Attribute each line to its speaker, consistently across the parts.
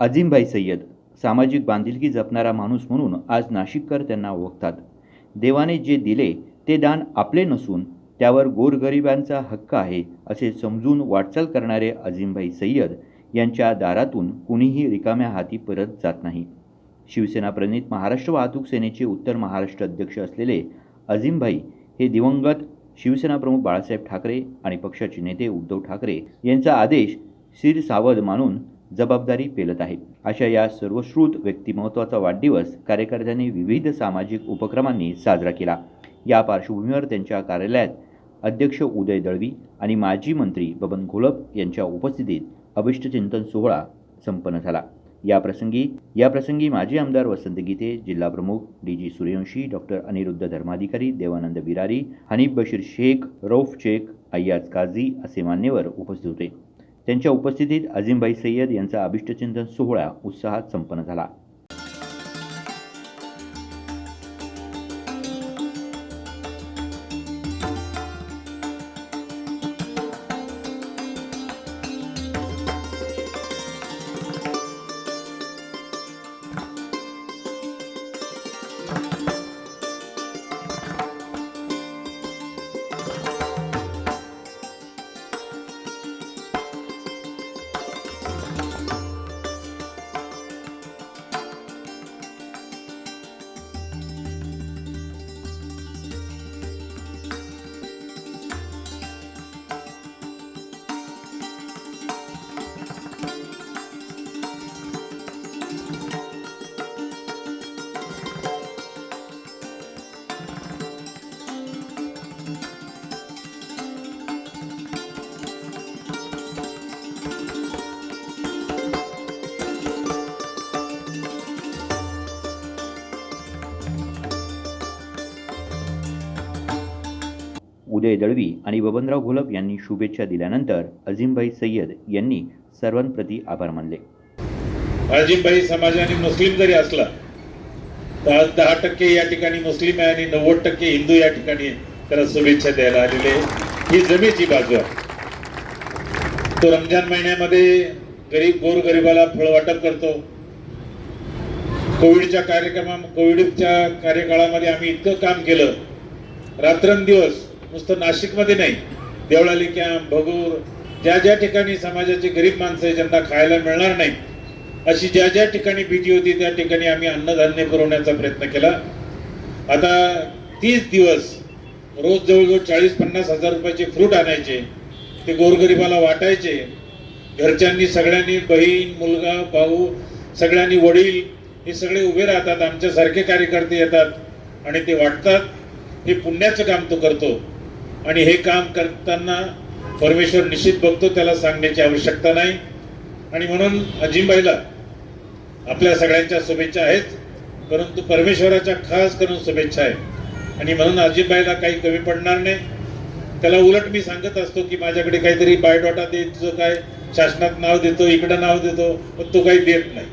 Speaker 1: अजिमभाई सय्यद सामाजिक बांधिलकी जपणारा माणूस म्हणून आज नाशिककर त्यांना ओळखतात. देवाने जे दिले ते दान आपले नसून त्यावर गोरगरिबांचा हक्क आहे असे समजून वाटचाल करणारे अजिमभाई सय्यद यांच्या दारातून कुणीही रिकाम्या हाती परत जात नाही. शिवसेना प्रणित महाराष्ट्र वाहतूक सेनेचे उत्तर महाराष्ट्र अध्यक्ष असलेले अजिमभाई हे दिवंगत शिवसेना प्रमुख बाळासाहेब ठाकरे आणि पक्षाचे नेते उद्धव ठाकरे यांचा आदेश शिर सावध मानून जबाबदारी पेलत आहे अशा या सर्वश्रुत व्यक्तिमत्वाचा वाढदिवस कार्यकर्त्यांनी विविध सामाजिक उपक्रमांनी साजरा केला. या पार्श्वभूमीवर त्यांच्या कार्यालयात अध्यक्ष उदय दळवी आणि माजी मंत्री बबन घोलप यांच्या उपस्थितीत अभिष्टचिंतन सोहळा संपन्न झाला. या प्रसंगी या प्रसंगी माजी आमदार वसंत गीते जिल्हाप्रमुख D G Suryawanshi doctor Aniruddha Dharmadhikari Devanand Birari Hanif Bashir Shaikh Rauf Shaikh Ayyaz Kazi असे मान्यवर उपस्थित होते. त्यांच्या उपस्थितीत अजिमभाई सय्यद यांचा अभिष्टचिंतन सोहळा उत्साहात संपन्न झाला. उदय दळवी आणि बबनराव घोलप यांनी शुभेच्छा दिल्यानंतर अजिमभाई सय्यद यांनी सर्वांप्रती आभार मानले.
Speaker 2: अजिमभाई समाज आणि मुस्लिम जरी असला तर दहा टक्के या ठिकाणी मुस्लिम आहे आणि नव्वद टक्के हिंदू या ठिकाणी त्याला शुभेच्छा द्यायला आलेले ही जमेची बाजू आहे. तो रमजान महिन्यामध्ये गरीब गोर गरिबाला फळ वाटप करतो. कोविडच्या कार्यक्रमा कोविडच्या कार्यकाळामध्ये आम्ही इतकं काम केलं. रात्रंदिवस नुसतं नाशिकमध्ये नाही. देवळाली कॅम्प भगूर ज्या ज्या ठिकाणी समाजाचे गरीब माणसं आहे ज्यांना खायला मिळणार नाही अशी ज्या ज्या ठिकाणी भीती होती त्या ठिकाणी आम्ही अन्नधान्य पुरवण्याचा प्रयत्न केला. आता तीस दिवस रोज जवळजवळ चाळीस पन्नास हजार रुपयाचे फ्रूट आणायचे ते गोरगरिबाला वाटायचे. घरच्यांनी सगळ्यांनी बहीण मुलगा भाऊ सगळ्यांनी वडील हे सगळे उभे राहतात आमच्यासारखे कार्यकर्ते येतात आणि ते वाटतात हे पुण्याचं काम तो करतो. आणि हे काम करताना परमेश्वर निश्चित बघतो त्याला सांगण्याची आवश्यकता नाही. आणि म्हणून अजिमबाईला आपल्या सगळ्यांच्या शुभेच्छा आहेत परंतु परमेश्वराच्या खास करून शुभेच्छा आहे आणि म्हणून अजिमबाईला काही कमी पडणार नाही. त्याला उलट मी सांगत असतो की माझ्याकडे काहीतरी बायोडॉटा दे तुझं काय शासनात नाव देतो इकडं नाव देतो पण तो काही देत नाही.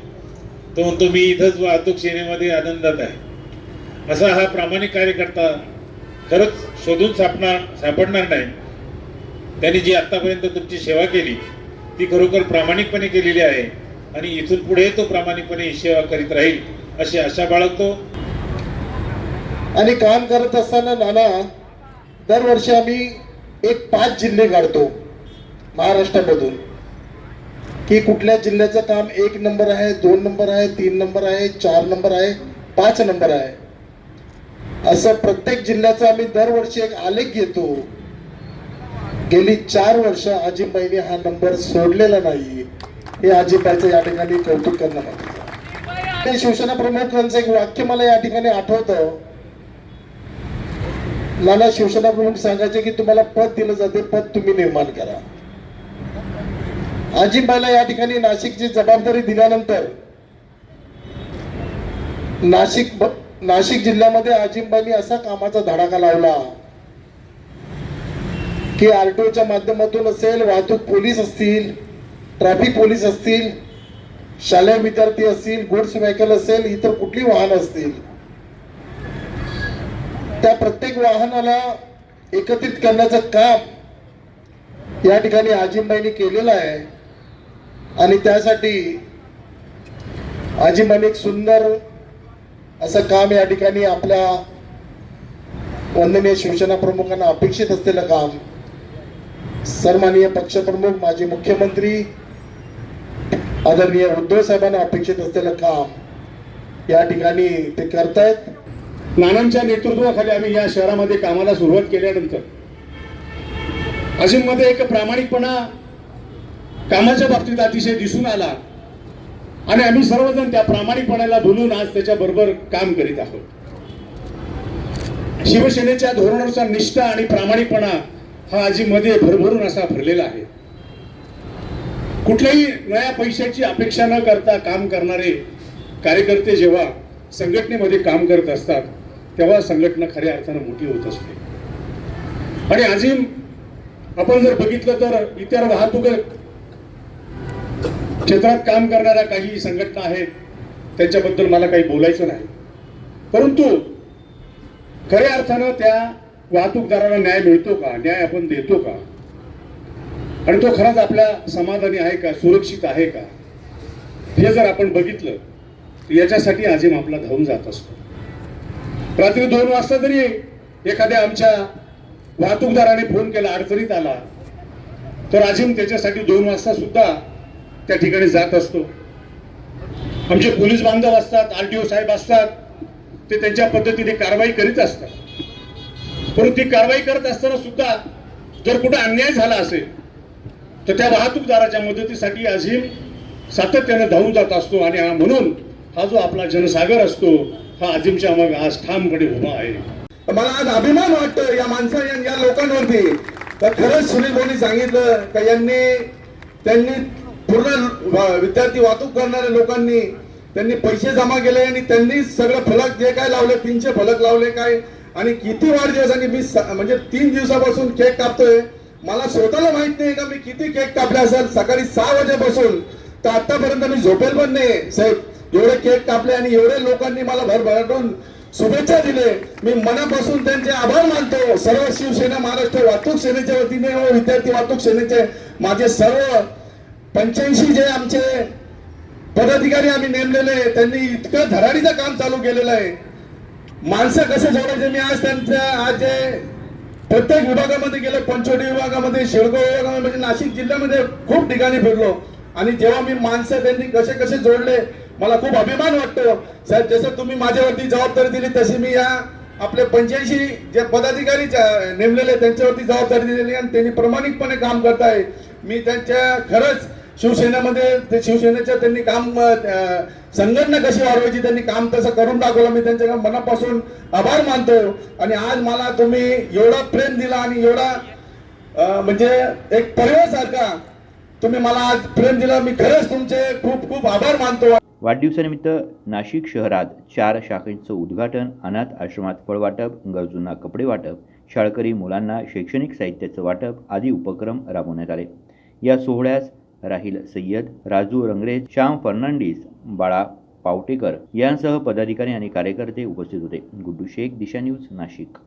Speaker 2: तो म्हणतो मी इथंच वाहतूक सेनेमध्ये आनंदात आहे. असा हा प्रामाणिक कार्यकर्ता खरंच शोधून सापणार सापडणार नाही. त्यांनी जी आत्तापर्यंत तुमची सेवा केली ती खरोखर प्रामाणिकपणे केलेली आहे आणि इथून पुढे तो प्रामाणिकपणे ही सेवा करीत राहील अशी आशा बाळगतो.
Speaker 3: आणि काम करत असताना नाना दरवर्षी आम्ही एक पाच जिल्हे काढतो महाराष्ट्रामधून. की कुठल्या जिल्ह्याचं काम एक नंबर आहे दोन नंबर आहे तीन नंबर आहे चार नंबर आहे पाच नंबर आहे. असं प्रत्येक जिल्ह्याचा आम्ही दरवर्षी एक आलेख घेतो. गेली चार वर्ष आजीबाईने हा नंबर सोडलेला नाही. हे आजीबाईचं या ठिकाणी कौतुक करणं महत्त्वाचं शिवसेना प्रमुखांचं एक वाक्य मला या ठिकाणी आठवतं. मला शिवसेना प्रमुख सांगायचे की तुम्हाला पद दिलं जाते पद तुम्ही निर्माण करा. आजीबाईला या ठिकाणी नाशिकची जबाबदारी दिल्यानंतर नाशिक नाशिक जिल्ह्यामध्ये अजिमबाईंनी असा कामाचा धडाका लावला की आरटीओच्या माध्यमातून असेल वाहतूक पोलीस असतील ट्रॅफिक पोलीस असतील शालेय विद्यार्थी असतील गुड्स व्हेकल असेल इतर कुठली वाहन असतील. त्या प्रत्येक वाहनाला एकत्रित करण्याचं काम या ठिकाणी आजिमबाईंनी केलेलं आहे. आणि त्यासाठी
Speaker 4: आजी एक सुंदर असं काम या ठिकाणी आपल्या वंदनीय शिवसेना प्रमुखांना अपेक्षित असलेलं काम सन्माननीय पक्षप्रमुख माजी मुख्यमंत्री आदरणीय उद्धव साहेबांना अपेक्षित असलेलं काम या ठिकाणी ते करतायत.
Speaker 5: नानांच्या नेतृत्वाखाली आम्ही या शहरामध्ये कामाला सुरुवात केल्यानंतर अजिममध्ये एक प्रामाणिकपणा कामाच्या बाबतीत अतिशय दिसून आला. आणि आम्ही सर्वजण त्या प्रामाणिकपणाला बोलून आज त्याच्याबरोबर काम करीत आहोत. शिवसेनेच्या धोरणानुसार निष्ठा आणि प्रामाणिकपणा हा आजीमध्ये भरभरून असा भरलेला आहे. कुठल्याही नया पैशाची अपेक्षा न करता काम करणारे कार्यकर्ते जेव्हा संघटनेमध्ये काम करत असतात तेव्हा संघटना खऱ्या अर्थानं मोठी होत असते. आणि आजीम आपण जर बघितलं तर इतर वाहतूक क्षेत्रात काम करणाऱ्या काही संघटना आहेत त्यांच्याबद्दल मला काही बोलायचं नाही. परंतु खऱ्या अर्थानं त्या वाहतूकदाराला न्याय मिळतो का? न्याय आपण देतो का? आणि तो खराच आपल्या समाधानी आहे का? सुरक्षित आहे का? हे जर आपण बघितलं तर याच्यासाठी आजिम आपला धावून जात असतो. रात्री दोन वाजता जरी एखाद्या आमच्या वाहतूकदाराने फोन केला अडचणीत आला तर आजिम त्याच्यासाठी दोन वाजता सुद्धा त्या ठिकाणी जात असतो. आमचे पोलीस बांधव असतात आर टी ओ साहेब असतात ते त्यांच्या पद्धतीने कारवाई करीत असतात. परंतु ती कारवाई करत असताना सुद्धा जर कुठे अन्याय झाला असेल तर त्या वाहतूकदाराच्या मदतीसाठी अझीम सातत्याने धावून जात असतो आणि हा म्हणून हा जो आपला जनसागर असतो हा अजिमच्या मग आज ठामपणे उभा आहे.
Speaker 4: मला आज अभिमान वाटतो या माणसा या- या लोकांवरती. तर खरंच सुनील भाऊनी सांगितलं का यांनी त्यांनी पूर्ण विद्यार्थी वाहतूक करणाऱ्या लोकांनी त्यांनी पैसे जमा केले आणि त्यांनी सगळं फलक जे काय लावले तीनशे फलक लावले काय आणि किती वाढदिवसांनी मी म्हणजे तीन दिवसापासून केक कापतोय. मला स्वतःला माहीत नाही का मी किती केक कापले असेल. सकाळी सहा वाजेपासून. तर आतापर्यंत मी झोपेल पण नाही साहेब. एवढे केक कापले आणि एवढे लोकांनी मला भरभराटून शुभेच्छा दिले. मी मनापासून त्यांचे आभार मानतो. सर्व शिवसेना महाराष्ट्र वाहतूक सेनेच्या वतीने व विद्यार्थी वाहतूक सेनेचे माझे सर्व पंच्याऐंशी जे आमचे पदाधिकारी आम्ही नेमलेले त्यांनी इतकं धडाडीचं काम चालू केलेलं आहे. माणसं कसे जोडायचे? मी आज त्यांच्या आज जे प्रत्येक विभागामध्ये गेलो पंचवटी विभागामध्ये शेळगाव विभागामध्ये म्हणजे नाशिक जिल्ह्यामध्ये खूप ठिकाणी फिरलो. आणि जेव्हा मी माणसं त्यांनी कसे कसे जोडले मला खूप अभिमान वाटतो. साहेब जसं तुम्ही माझ्यावरती जबाबदारी दिली तशी मी या आपले पंच्याऐंशी जे पदाधिकारी नेमलेले त्यांच्यावरती जबाबदारी दिलेली आणि त्यांनी प्रामाणिकपणे काम करताय. मी त्यांच्या खरंच शिवसेनेमध्ये ते शिवसेनेच्या त्यांनी काम संघटना कशी वाढवायची त्यांनी काम तसं करून दाखवलं. मी त्यांच्या मनापासून आभार मानतो. आणि आज मला तुम्ही एवढा प्रेम दिला आणि एवढा म्हणजे एक परिवारसारखा तुम्ही मला आज प्रेम दिला. मी खरंच तुमचे खूप खूप आभार मानतो.
Speaker 1: वाढदिवसानिमित्त नाशिक शहरात चार शाखेचं उद्घाटन अनाथ आश्रमात फळवाटप गरजूंना कपडे वाटप शाळकरी मुलांना शैक्षणिक साहित्याचं वाटप आदी उपक्रम राबवण्यात आले. या सोहळ्यास राहिल सय्यद राजू रंगरे श्याम फर्नांडिस बाळा पावटेकर यांसह पदाधिकारी आणि कार्यकर्ते उपस्थित होते. गुड्डू शेख दिशा न्यूज नाशिक.